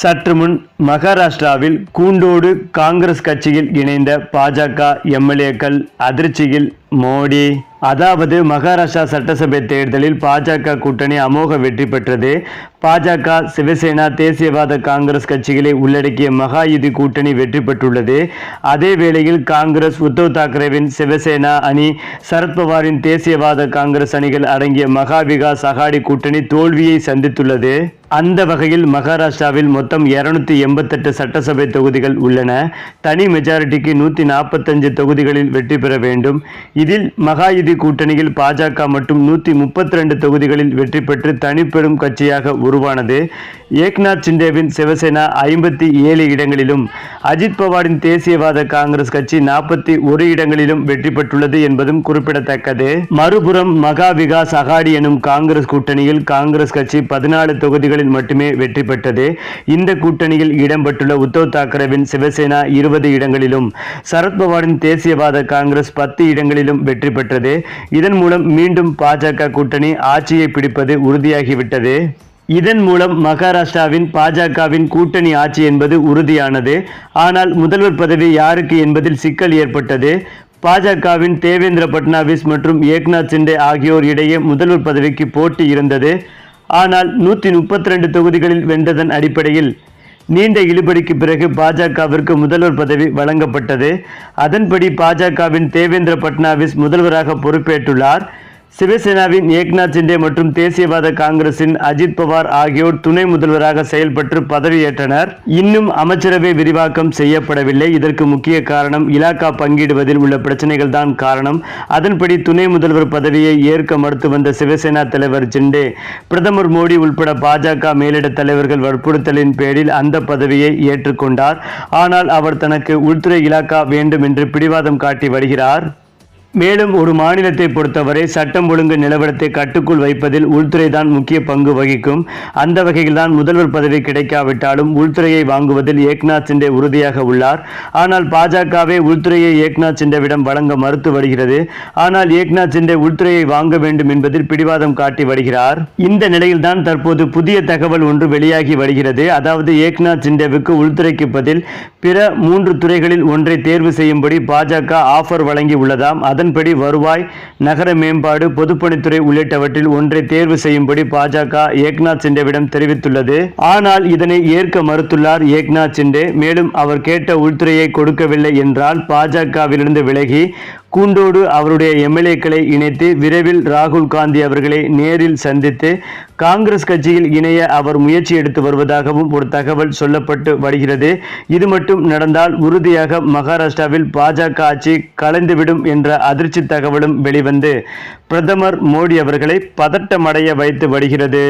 சற்று முன் மகாராஷ்டிராவில் கூண்டோடு காங்கிரஸ் கட்சியில் இணைந்த பாஜக எம்எல்ஏக்கள் அதிர்ச்சியில் மோடி. அதாவது மகாராஷ்டிரா சட்டசபை தேர்தலில் பாஜக கூட்டணி அமோக வெற்றி பெற்றது. பாஜக சிவசேனா தேசியவாத காங்கிரஸ் கட்சிகளை உள்ளடக்கிய மகாயுதி கூட்டணி வெற்றி பெற்றுள்ளது. அதே வேளையில் காங்கிரஸ் உத்தவ் தாக்கரேவின் சிவசேனா அணி சரத்பவாரின் தேசியவாத காங்கிரஸ் அணிகள் அடங்கிய மகா விகாஸ் அகாடி கூட்டணி தோல்வியை சந்தித்துள்ளது. அந்த வகையில் மகாராஷ்டிராவில் மொத்தம் இருநூத்தி எண்பத்தெட்டு சட்டசபை தொகுதிகள் உள்ளன. தனி மெஜாரிட்டிக்கு நூற்றி நாற்பத்தஞ்சு தொகுதிகளில் வெற்றி பெற வேண்டும். இதில் மகாயுதி கூட்டணியில் பாஜக மற்றும் நூற்றி முப்பத்தி ரெண்டு தொகுதிகளில் வெற்றி பெற்று தனிப்பெரும் கட்சியாக உருவானது. ஏக்நாத் சிண்டேவின் சிவசேனா ஐம்பத்தி ஏழு இடங்களிலும் அஜித் பவாரின் தேசியவாத காங்கிரஸ் கட்சி நாற்பத்தி ஒரு இடங்களிலும் வெற்றி பெற்றுள்ளது என்பதும் குறிப்பிடத்தக்கது. மறுபுறம் மகா விகாஸ் அகாடி எனும் காங்கிரஸ் கூட்டணியில் காங்கிரஸ் கட்சி பதினாலு தொகுதிகளில் மட்டுமே வெற்றி பெற்றது. இந்த கூட்டணியில் இடம்பெற்றுள்ள உத்தவ் தாக்கரேவின் சிவசேனா இருபது இடங்களிலும் சரத்பவாரின் தேசியவாத காங்கிரஸ் பத்து இடங்களிலும் வெற்றி பெற்றது. இதன் மூலம் மீண்டும் பாஜக கூட்டணி ஆட்சியை பிடிப்பது உறுதியாகிவிட்டது. இதன் மூலம் மகாராஷ்டிராவின் பாஜகவின் கூட்டணி ஆட்சி என்பது உறுதியானது. ஆனால் முதல்வர் பதவி யாருக்கு என்பதில் சிக்கல் ஏற்பட்டது. பாஜகவின் தேவேந்திர பட்னாவிஸ் மற்றும் ஏக்நாத் சிண்டே ஆகியோர் இடையே முதல்வர் பதவிக்கு போட்டி இருந்தது. ஆனால் நூற்றி முப்பத்தி ரெண்டு தொகுதிகளில் வென்றதன் அடிப்படையில் நீண்ட இழுபடிக்கு பிறகு பாஜகவிற்கு முதல்வர் பதவி வழங்கப்பட்டது. அதன்படி பாஜகவின் தேவேந்திர பட்னாவிஸ் முதல்வராக பொறுப்பேற்றுள்ளார். சிவசேனாவின் ஏக்நாத் சிண்டே மற்றும் தேசியவாத காங்கிரசின் அஜித் பவார் ஆகியோர் துணை முதல்வராக செயல்பட்டு பதவியேற்றனர். இன்னும் அமைச்சரவை விரிவாக்கம் செய்யப்படவில்லை. இதற்கு முக்கிய காரணம் இலாக்கா பங்கிடுவதில் உள்ள பிரச்சனைகள் தான் காரணம். அதன்படி துணை முதல்வர் பதவியை ஏற்க மறுத்து வந்த சிவசேனா தலைவர் சிண்டே பிரதமர் மோடி உள்பட பாஜக மேலிட தலைவர்கள் வற்புறுத்தலின் பேரில் அந்த பதவியை ஏற்றுக்கொண்டார். ஆனால் அவர் தனக்கு உள்துறை இலாக்கா வேண்டும் என்று பிடிவாதம் காட்டி வருகிறார். மேலும் ஒரு மாநிலத்தை பொறுத்தவரை சட்டம் ஒழுங்கு நிலவரத்தை கட்டுக்குள் வைப்பதில் உள்துறை தான் முக்கிய பங்கு வகிக்கும். அந்த வகையில் தான் முதல்வர் பதவி கிடைக்காவிட்டாலும் உள்துறையை வாங்குவதில் ஏக்நாத் சிண்டே உறுதியாக உள்ளார். ஆனால் பாஜகவே உள்துறையை ஏக்நாத் சிண்டேவிடம் வழங்க மறுத்து வருகிறது. ஆனால் ஏக்நாத் சிண்டே உள்துறையை வாங்க வேண்டும் என்பதில் பிடிவாதம் காட்டி வருகிறார். இந்த நிலையில் தான் தற்போது புதிய தகவல் ஒன்று வெளியாகி வருகிறது. அதாவது ஏக்நாத் சிண்டேவுக்கு உள்துறைக்கு பதில் பிற மூன்று துறைகளில் ஒன்றை தேர்வு செய்யும்படி பாஜக ஆஃபர் வழங்கி உள்ளதாம் அதன்படி வருவாய் நகர மேம்பாடு பொதுப்பணித்துறை உள்ளிட்டவற்றில் ஒன்றை தேர்வு செய்யும்படி பாஜக ஏக்நாத் சிண்டேவிடம் தெரிவித்துள்ளது. ஆனால் இதனை ஏற்க மறுத்துள்ளார் ஏக்நாத் சிண்டே. மேலும் அவர் கேட்ட உள்துறையை கொடுக்கவில்லை என்றால் பாஜகவிலிருந்து விலகி கூண்டோடு அவருடைய எம்எல்ஏக்களை இணைத்து விரைவில் ராகுல் காந்தி அவர்களை நேரில் சந்தித்து காங்கிரஸ் கட்சியில் இணைய அவர் முயற்சி எடுத்து வருவதாகவும் ஒரு தகவல் சொல்லப்பட்டு வருகிறது. இது மட்டும் நடந்தால் உறுதியாக மகாராஷ்டிராவில் பாஜக ஆட்சி கலைந்துவிடும் என்ற அதிர்ச்சி தகவலும் வெளிவந்து பிரதமர் மோடி அவர்களை பதட்டமடைய வைத்து வருகிறது.